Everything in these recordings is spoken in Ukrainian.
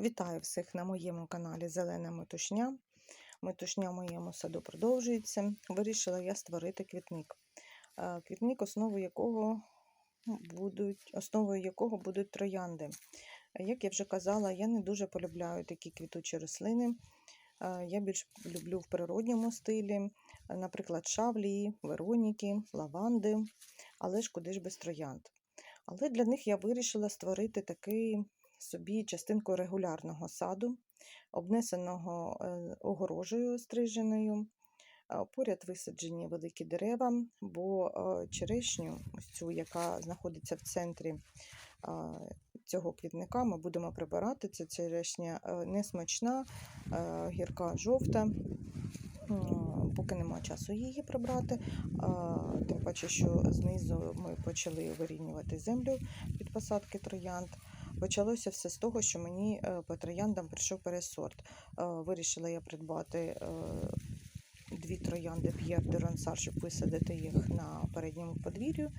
Вітаю всіх на моєму каналі Зелена Метушня. Метушня в моєму саду продовжується. Вирішила я створити квітник. Е, Квітник, основою якого будуть, основою якого будуть троянди. Як я вже казала, я не дуже полюбляю такі квітучі рослини. Е, Я більш люблю в природньому стилі, наприклад, шавлії, вероніки, лаванди, але ж куди ж без троянд. Але для них я вирішила створити такий собі частинку регулярного саду, обнесеного е, огорожею стриженою. Поряд висаджені великі дерева, бо е, черешню, ось цю, яка знаходиться в центрі цього квітника, ми будемо прибирати. Це черешня е, несмачна, гірка жовта. Поки нема часу її прибрати, тим паче, що знизу ми почали вирівнювати землю під посадки троянд. Почалося все з того, що мені е, по трояндам прийшов пересорт. Е, Вирішила я придбати е, дві троянди П'єр де Ронсар, щоб висадити їх на передньому подвір'ю.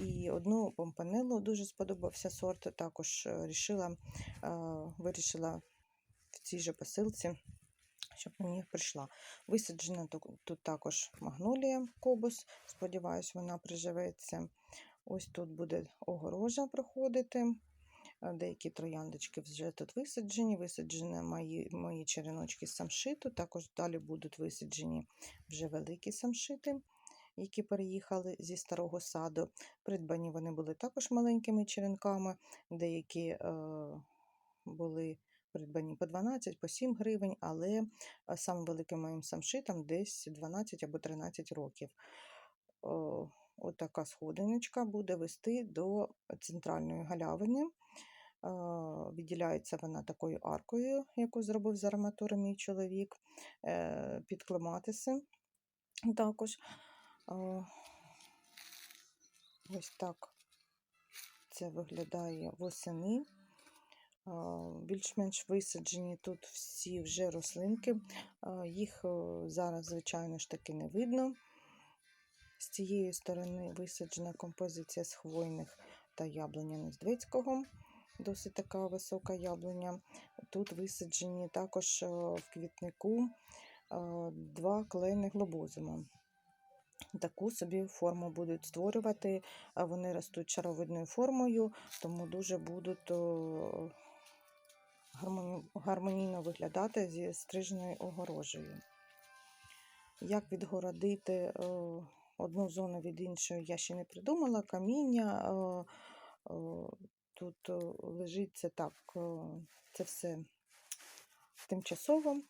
І одну помпанелу дуже сподобався сорт. Також рішила, вирішила в цій же посилці, щоб мені прийшла. Висаджена тут також магнолія кобус. Сподіваюсь, вона приживеться. Ось тут буде огорожа проходити. Е, Деякі трояндочки вже тут висаджені. Висаджені мої, мої череночки самшиту. Також далі будуть висаджені вже великі самшити, які переїхали зі старого саду. Придбані вони були також маленькими черенками. Деякі е, були придбані по 12, по 7 гривень, але е, самим великим моїм самшитам десь 12 або 13 років. Отака сходиночка буде вести до центральної галявини. Відділяється вона такою аркою, яку зробив з арматури мій чоловік, е, під клематиси також. Ось так це виглядає восени. Більш-менш висаджені тут всі вже рослинки. Їх е, зараз, звичайно ж таки, не видно. З цієї сторони висаджена композиція з хвойних та яблуня Нездвицького. Досить така висока яблуня. Тут висаджені також е, в квітнику е, два клени глобозума. Таку собі форму будуть створювати. Вони ростуть шаровидною формою, тому дуже будуть гармонійно виглядати зі стрижною огорожею. Як відгородити одну зону від іншої, я ще не придумала. Каміння тут о, лежить це так, це все тимчасово.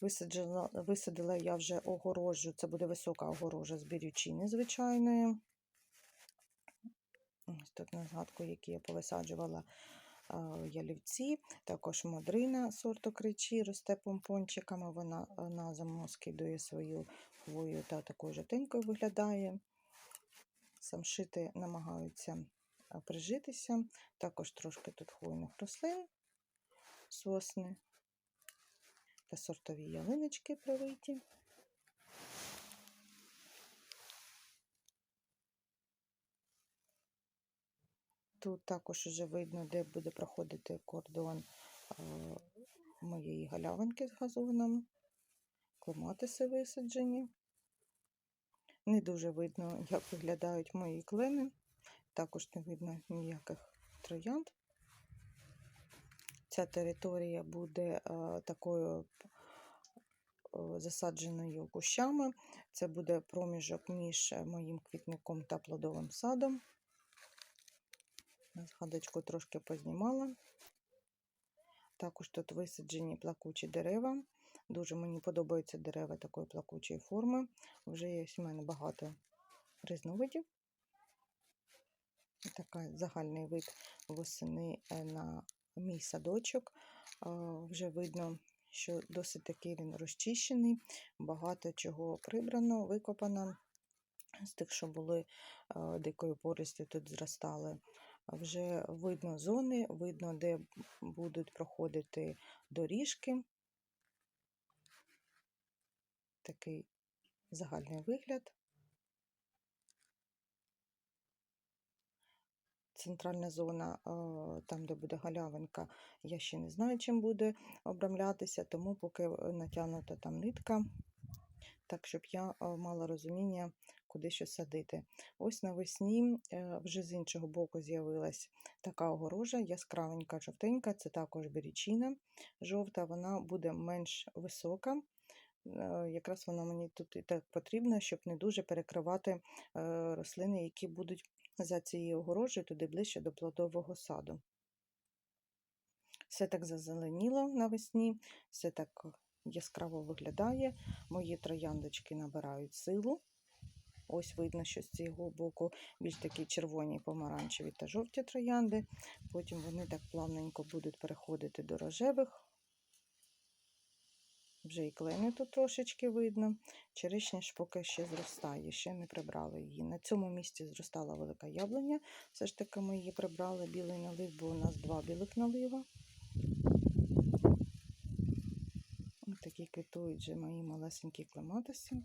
Висаджила, висадила я вже огорожу, це буде висока огорожа з бірючини звичайної. Ось тут на згадку, які я повисаджувала а, ялівці, також модрина сорту кричі росте помпончиками, вона на зиму скидує свою хвою та такою жовтенькою виглядає. Самшити намагаються прижитися, також трошки тут хвойних рослин, сосни та сортові ялиночки привиті. Тут також вже видно, де буде проходити кордон моєї галявинки з газоном. Клематиси висаджені. Не дуже видно, як виглядають мої клени. Також не видно ніяких троянд. Ця територія буде е, такою е, засадженою кущами. Це буде проміжок між е, моїм квітником та плодовим садом. Згадочку трошки познімала. Також тут висаджені плакучі дерева. Дуже мені подобаються дерева такої плакучої форми. Вже є в мене багато різновидів. Такий загальний вид восени е, на мій садочок. Вже видно, що досить такий він розчищений, багато чого прибрано, викопано. З тих, що були дикою пористю, тут зростали. Вже видно зони, видно, де будуть проходити доріжки. Такий загальний вигляд. Центральна зона, там, де буде галявинка, я ще не знаю, чим буде обрамлятися, тому поки е, натягнута там нитка, так щоб я е, мала розуміння, куди що садити. Ось навесні е, вже з іншого боку з'явилась така огорожа, яскравенька, жовтенька, це також берічина жовта, вона буде менш висока. Якраз вона мені тут і так потрібна, щоб не дуже перекривати рослини, які будуть за цією огорожею туди ближче до плодового саду. Все так зазеленіло навесні, все так яскраво виглядає. Мої трояндочки набирають силу. Ось видно, що з цього боку більш такі червоні, помаранчеві та жовті троянди. Потім вони так плавненько будуть переходити до рожевих. Вже і клени тут трошечки видно. Черешня ж поки ще зростає, ще не прибрали її. На цьому місці зростала велика яблуня. Все ж таки ми її прибрали білий налив, бо у нас два білих налива. Ось такі квітують вже мої малесенькі клематиси.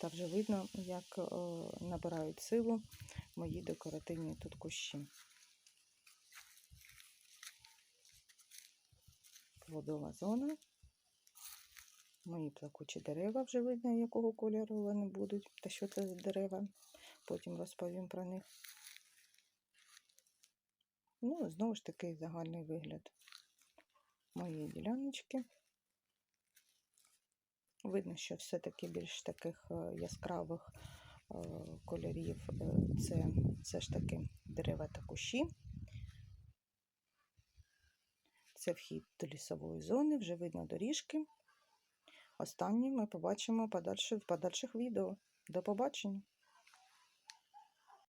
Та вже видно, як е, набирають силу мої декоративні тут кущі. Плодова зона. Мої плакучі дерева вже видно, якого кольору вони будуть, та що це за дерева. Потім розповім про них. Ну, знову ж таки, загальний вигляд моєї діляночки. Видно, що все-таки більш таких е, яскравих е, кольорів е, це все ж таки дерева та кущі. Це вхід до лісової зони, вже видно доріжки. Останні ми побачимо в подальших відео. До побачення!